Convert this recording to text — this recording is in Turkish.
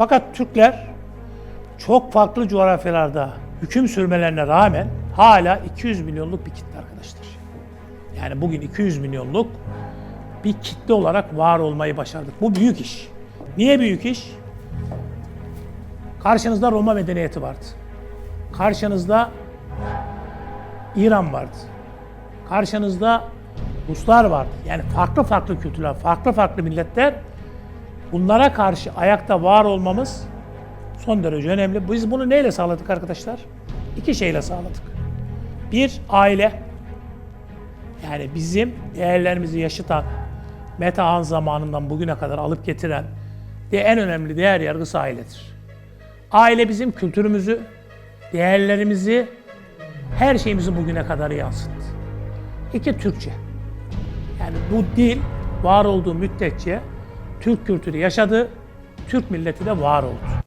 Fakat Türkler çok farklı coğrafyalarda hüküm sürmelerine rağmen hala 200 milyonluk bir kitle arkadaşlar. Yani bugün 200 milyonluk bir kitle olarak var olmayı başardık. Bu büyük iş. Niye büyük iş? Karşınızda Roma medeniyeti vardı. Karşınızda İran vardı. Karşınızda Ruslar vardı. Yani farklı farklı kültürler, farklı farklı milletler. Bunlara karşı ayakta var olmamız son derece önemli. Biz bunu neyle sağladık arkadaşlar? İki şeyle sağladık. Bir, aile. Yani bizim değerlerimizi yaşatan, Meta Han zamanından bugüne kadar alıp getiren de en önemli değer yargısı ailedir. Aile bizim kültürümüzü, değerlerimizi, her şeyimizi bugüne kadar yansıttı. İki, Türkçe. Yani bu dil var olduğu müddetçe Türk kültürü yaşadı, Türk milleti de var oldu.